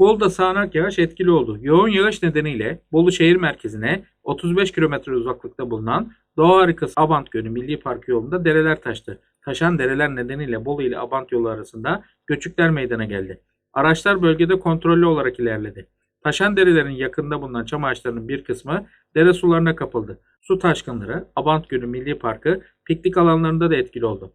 Bolu'da sağanak yağış etkili oldu. Yoğun yağış nedeniyle Bolu şehir merkezine 35 kilometre uzaklıkta bulunan Doğa Harikası Abant Gölü Milli Parkı yolunda dereler taştı. Taşan dereler nedeniyle Bolu ile Abant yolu arasında göçükler meydana geldi. Araçlar bölgede kontrollü olarak ilerledi. Taşan derelerin yakında bulunan çam ağaçlarının bir kısmı dere sularına kapıldı. Su taşkınları Abant Gölü Milli Parkı piknik alanlarında da etkili oldu.